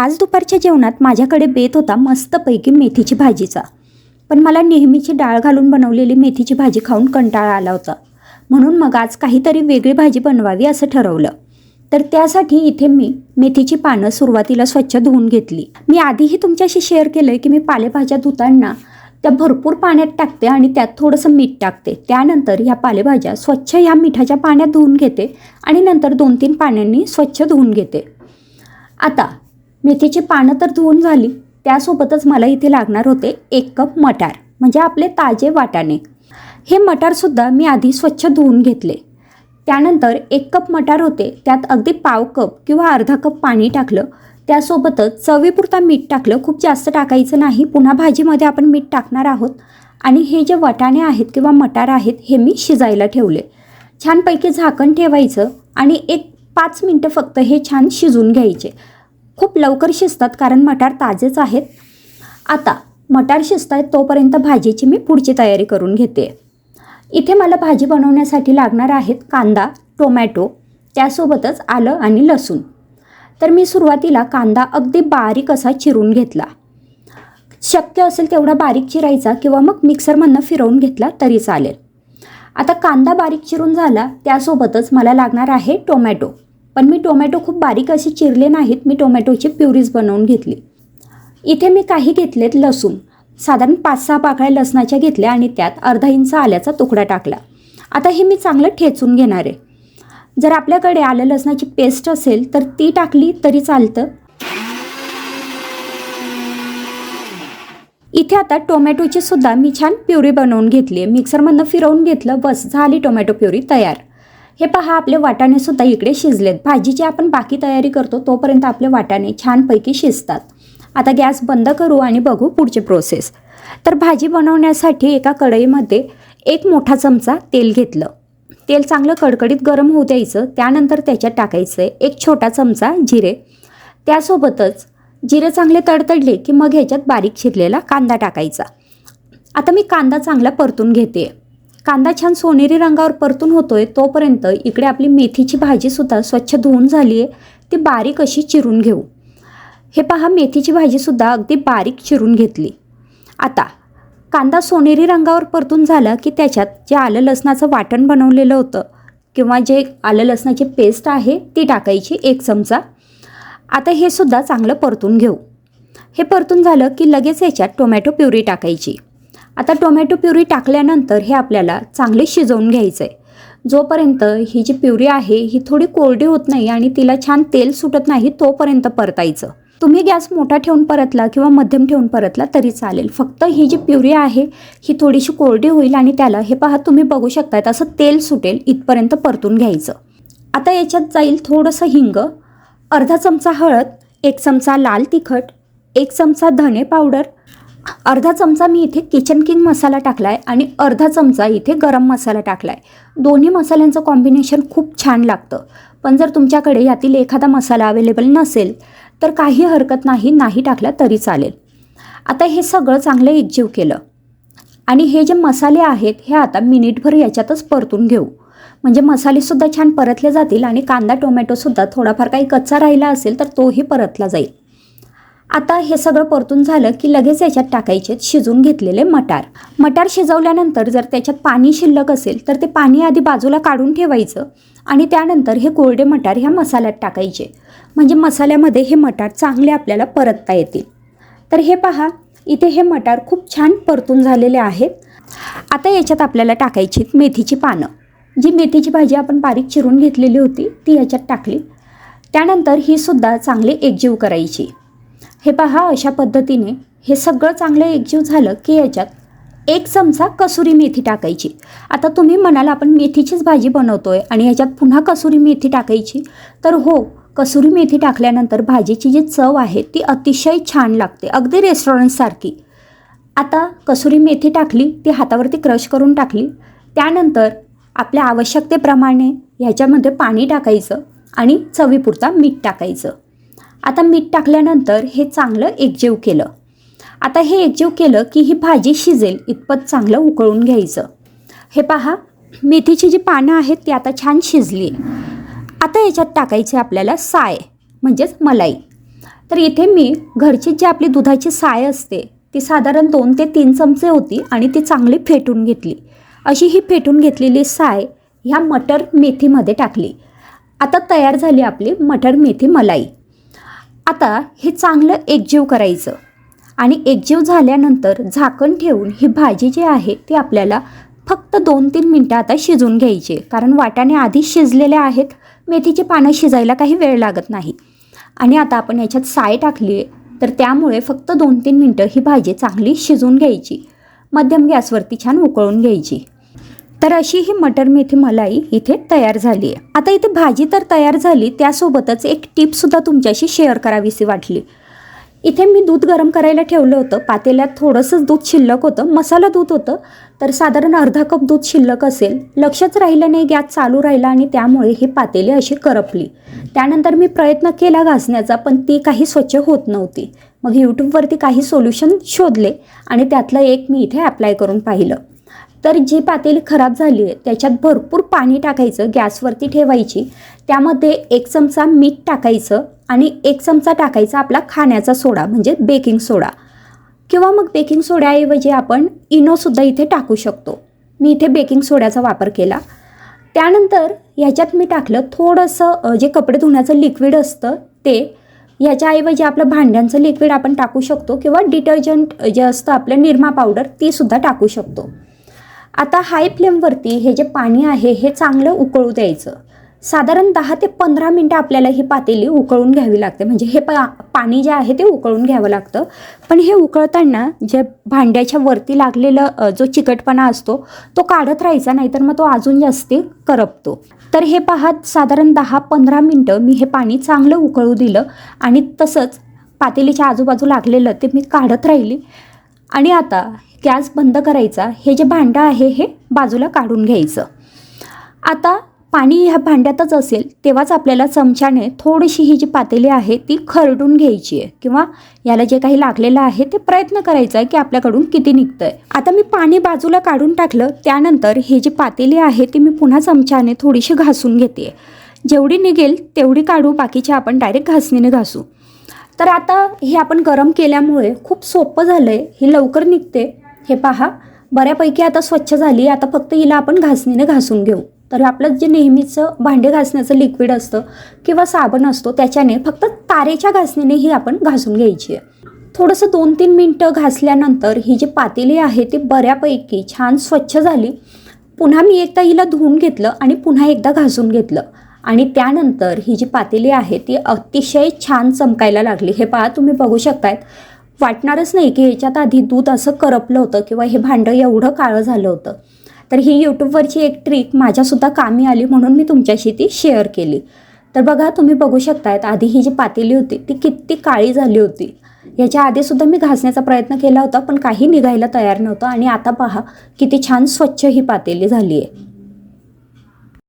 आज दुपारच्या जेवणात माझ्याकडे बेत होता मस्तपैकी मेथीची भाजीचा. पण मला नेहमीची डाळ घालून बनवलेली मेथीची भाजी खाऊन कंटाळा आला होता. म्हणून मग आज काहीतरी वेगळी भाजी बनवावी असं ठरवलं. तर त्यासाठी इथे मी मेथीची पानं सुरुवातीला स्वच्छ धुवून घेतली. मी आधीही तुमच्याशी शेअर केलं की मी पालेभाज्या धुताना त्या भरपूर पाण्यात टाकते आणि त्यात थोडंसं मीठ टाकते. त्यानंतर ह्या पालेभाज्या स्वच्छ ह्या मिठाच्या पाण्यात धुवून घेते आणि नंतर दोन तीन पाण्यांनी स्वच्छ धुवून घेते. आता मेथीची पानं तर धुवून झाली. त्यासोबतच मला इथे लागणार होते एक कप मटार म्हणजे आपले ताजे वाटाणे. हे मटारसुद्धा मी आधी स्वच्छ धुवून घेतले. त्यानंतर एक कप मटार होते त्यात अगदी पाव कप किंवा अर्धा कप पाणी टाकलं. त्यासोबतच चवीपुरता मीठ टाकलं. खूप जास्त टाकायचं नाही पुन्हा भाजीमध्ये आपण मीठ टाकणार आहोत. आणि हे जे वाटाणे आहेत किंवा मटार आहेत हे मी शिजायला ठेवले. छानपैकी झाकण ठेवायचं आणि एक पाच मिनटं फक्त हे छान शिजून घ्यायचे. खूप लवकर शिजतात कारण मटार ताजेच आहेत. आता मटार शिजत आहेत तोपर्यंत भाजीची मी पुढची तयारी करून घेते. इथे मला भाजी बनवण्यासाठी लागणार आहेत कांदा टोमॅटो त्यासोबतच आलं आणि लसूण. तर मी सुरुवातीला कांदा अगदी बारीक असा चिरून घेतला. शक्य असेल तेवढा बारीक चिरायचा किंवा मग मिक्सरमधनं फिरवून घेतला तरी चालेल. आता कांदा बारीक चिरून झाला त्यासोबतच मला लागणार आहे टोमॅटो. पण मी टोमॅटो खूप बारीक असे चिरले नाहीत. मी टोमॅटोची प्युरीज बनवून घेतली. इथे मी काही घेतलेत लसूण. साधारण पाच सहा पाकळ्या लसणाच्या घेतल्या आणि त्यात अर्धा इंच आल्याचा तुकडा टाकला. आता हे मी चांगलं ठेचून घेणार आहे. जर आपल्याकडे आलं लसणाची पेस्ट असेल तर ती टाकली तरी चालतं. इथे आता टोमॅटोची सुद्धा मी छान प्युरी बनवून घेतली आहे. मिक्सरमधनं फिरवून घेतलं. बस झाली टोमॅटो प्युरी तयार. हे पहा आपले वाटाणे सुद्धा इकडे शिजलेत. भाजीची आपण बाकी तयारी करतो तोपर्यंत आपले वाटाणे छानपैकी शिजतात. आता गॅस बंद करू आणि बघू पुढची प्रोसेस तर भाजी बनवण्यासाठी एका कढईमध्ये एक मोठा चमचा तेल घेतलं. तेल चांगलं कडकडीत गरम होऊ द्यायचं त्यानंतर त्याच्यात टाकायचं आहे एक छोटा चमचा जिरे. त्यासोबतच जिरे चांगले तडतडले की मग ह्याच्यात बारीक शिरलेला कांदा टाकायचा. आता मी कांदा चांगला परतून घेते. कांदा छान सोनेरी रंगावर परतून होतोय तोपर्यंत इकडे आपली मेथीची भाजीसुद्धा स्वच्छ धुवून झाली आहे ती बारीक अशी चिरून घेऊ. हे पहा मेथीची भाजीसुद्धा अगदी बारीक चिरून घेतली. आता कांदा सोनेरी रंगावर परतून झाला की त्याच्यात जे आलं लसणाचं वाटण बनवलेलं होतं किंवा जे आलं लसणाची पेस्ट आहे ती टाकायची एक चमचा. आता हे सुद्धा चांगलं परतून घेऊ. हे परतून झालं की लगेच याच्यात टोमॅटो प्युरी टाकायची. आता टोमॅटो प्युरी टाकल्यानंतर हे आपल्याला चांगले शिजवून घ्यायचं आहे जोपर्यंत ही जी प्युरी आहे ही थोडी कोरडी होत नाही आणि तिला छान तेल सुटत नाही तोपर्यंत परतायचं. तुम्ही गॅस मोठा ठेवून परतला किंवा मध्यम ठेवून परतला तरी चालेल. फक्त ही जी प्युरी आहे ही थोडीशी कोरडी होईल आणि त्याला हे पहा तुम्ही बघू शकता असं तेल सुटेल इथपर्यंत परतून घ्यायचं. आता याच्यात जाईल थोडंसं हिंग अर्धा चमचा हळद एक चमचा लाल तिखट एक चमचा धने पावडर अर्धा चमचा मी इथे किचन किंग मसाला टाकला आहे आणि अर्धा चमचा इथे गरम मसाला टाकला आहे दोन्ही मसाल्यांचं कॉम्बिनेशन खूप छान लागतं. पण जर तुमच्याकडे यातील एखादा मसाला अवेलेबल नसेल तर काही हरकत नाही नाही टाकला तरी चालेल. आता हे सगळं चांगलं एकजीव केलं. आणि हे जे मसाले आहेत हे आता मिनिटभर याच्यातच परतून घेऊ. म्हणजे मसालेसुद्धा छान परतले जातील आणि कांदा टोमॅटोसुद्धा थोडाफार काही कच्चा राहिला असेल तर तोही परतला जाईल. आता हे सगळं परतून झालं की लगेच याच्यात टाकायचे शिजून घेतलेले मटार. मटार शिजवल्यानंतर जर त्याच्यात पाणी शिल्लक असेल तर ते पाणी आधी बाजूला काढून ठेवायचं आणि त्यानंतर हे कोरडे मटार ह्या मसाल्यात टाकायचे. म्हणजे मसाल्यामध्ये हे मटार चांगले आपल्याला परतता येतील. तर हे पहा इथे हे मटार खूप छान परतून झालेले आहेत. आता याच्यात आपल्याला टाकायची मेथीची पानं. जी मेथीची भाजी आपण बारीक चिरून घेतलेली होती ती याच्यात टाकली. त्यानंतर ही सुद्धा चांगली एकजीव करायची. हे पहा अशा पद्धतीने हे सगळं चांगलं एकजीव झालं की याच्यात एक चमचा कसुरी मेथी टाकायची. आता तुम्ही म्हणाल आपण मेथीचीच भाजी बनवतो आहे आणि याच्यात पुन्हा कसुरी मेथी टाकायची. तर हो कसुरी मेथी टाकल्यानंतर भाजीची जी चव आहे ती अतिशय छान लागते अगदी रेस्टॉरंटसारखी आता कसुरी मेथी टाकली ती हातावरती क्रश करून टाकली. त्यानंतर आपल्या आवश्यकतेप्रमाणे ह्याच्यामध्ये पाणी टाकायचं आणि चवीपुरता मीठ टाकायचं. आता मीठ टाकल्यानंतर हे चांगलं एकजीव केलं. आता हे एकजीव केलं की ही भाजी शिजेल इतपत चांगलं उकळून घ्यायचं. हे पहा मेथीची जी पानं आहेत ती आता छान शिजली. आता याच्यात टाकायचे आपल्याला साय म्हणजेच मलाई. तर इथे मी घरची जी आपली दुधाची साय असते ती साधारण दोन ते तीन चमचे होती आणि ती चांगली फेटून घेतली. अशी ही फेटून घेतलेली साय ह्या मटर मेथीमध्ये टाकली. आता तयार झाली आपली मटर मेथी मलाई. आता हे चांगलं एकजीव करायचं. आणि एकजीव झाल्यानंतर झाकण ठेवून ही भाजी जी आहे ती आपल्याला फक्त दोन तीन मिनटं आता शिजवून घ्यायची कारण वाटाणे आधीच शिजलेले आहेत. मेथीची पानं शिजायला काही वेळ लागत नाही. आणि आता आपण याच्यात साय टाकली आहे. तर त्यामुळे फक्त दोन तीन मिनटं ही भाजी चांगली शिजवून घ्यायची. मध्यम गॅसवरती छान उकळून घ्यायची. तर अशी ही मटर मेथी मलाई इथे तयार झाली आहे. आता इथे भाजी तर तयार झाली त्यासोबतच एक टिपसुद्धा तुमच्याशी शेअर करावीशी वाटली. इथे मी दूध गरम करायला ठेवलं होतं पातेल्यात थोडंसंच दूध शिल्लक होतं मसाला दूध होतं तर साधारण अर्धा कप दूध शिल्लक असेल. लक्षच राहिलं नाही गॅस चालू राहिला आणि त्यामुळे ही पातेली अशी करपली. त्यानंतर मी प्रयत्न केला घासण्याचा पण ती काही स्वच्छ होत नव्हती. मग यूट्यूबवरती काही सोल्युशन शोधले आणि त्यातलं एक मी इथे अप्लाय करून पाहिलं. तर जी पातेली खराब झाली आहे त्याच्यात भरपूर पाणी टाकायचं गॅसवरती ठेवायची. त्यामध्ये एक चमचा मीठ टाकायचं आणि एक चमचा टाकायचा आपला खाण्याचा सोडा म्हणजे बेकिंग सोडा. किंवा मग बेकिंग सोड्याऐवजी आपण इनोसुद्धा इथे टाकू शकतो. मी इथे बेकिंग सोड्याचा वापर केला. त्यानंतर ह्याच्यात मी टाकलं थोडंसं जे कपडे धुण्याचं लिक्विड असतं ते ह्याच्याऐवजी आपलं भांड्यांचं लिक्विड आपण टाकू शकतो किंवा डिटर्जंट जे असतं आपलं निरमा पावडर तीसुद्धा टाकू शकतो. आता हाय फ्लेमवरती हे जे पाणी आहे हे चांगलं उकळू द्यायचं. साधारण दहा ते पंधरा मिनटं आपल्याला ही पातेली उकळून घ्यावी लागते. म्हणजे हे पा पाणी जे आहे ते उकळून घ्यावं लागतं. पण हे उकळताना जे भांड्याच्या वरती लागलेलं जो चिकटपणा असतो तो काढत राहायचा नाहीतर मग तो अजून जास्ती करपतो. तर हे पाहत साधारण दहा पंधरा मिनटं मी हे पाणी चांगलं उकळू दिलं आणि तसंच पातेलीच्या आजूबाजू लागलेलं ते मी काढत राहिली. आणि आता गॅस बंद करायचा हे जे भांडं आहे हे बाजूला काढून घ्यायचं. आता पाणी ह्या भांड्यातच असेल तेव्हाच आपल्याला चमच्याने थोडीशी ही जी पातेली आहे ती खरडून घ्यायची आहे. किंवा याला जे काही लागलेलं आहे ते प्रयत्न करायचा आहे की आपल्याकडून किती निघतं आहे आता मी पाणी बाजूला काढून टाकलं त्यानंतर ही जी पातेली आहे ती मी पुन्हा चमच्याने थोडीशी घासून घेते जेवढी निघेल तेवढी काढू बाकीची आपण डायरेक्ट घासणीने घासू. तर आता हे आपण गरम केल्यामुळे खूप सोपं झालं आहे ही लवकर निघते. हे पहा बऱ्यापैकी आता स्वच्छ झाली आता फक्त हिला आपण घासणीने घासून घेऊ. तर आपलं जे नेहमीचं भांडे घासण्याचं लिक्विड असतं किंवा साबण असतो त्याच्याने फक्त तारेच्या घासणीने ही आपण घासून घ्यायची आहे. थोडंसं दोन तीन मिनटं घासल्यानंतर ही जी पातेली आहे ती बऱ्यापैकी छान स्वच्छ झाली. पुन्हा मी एकदा हिला धुवून घेतलं आणि पुन्हा एकदा घासून घेतलं. आणि त्यानंतर ही जी पातेली आहे ती अतिशय छान चमकायला लागली. हे पहा तुम्ही बघू शकतायत. वाटणारच नाही की याच्यात आधी दूध असं करपलं होतं किंवा हे भांडं एवढं काळं झालं होतं. तर ही यूट्यूबवरची एक ट्रिक माझ्यासुद्धा कामी आली म्हणून मी तुमच्याशी ती शेअर केली. तर बघा तुम्ही बघू शकतायत आधी ही जी पातेली होती ती किती काळी झाली होती. याच्या आधीसुद्धा मी घासण्याचा प्रयत्न केला होता पण काही निघायला तयार नव्हतं. आणि आता पहा किती छान स्वच्छ ही पातेली झाली आहे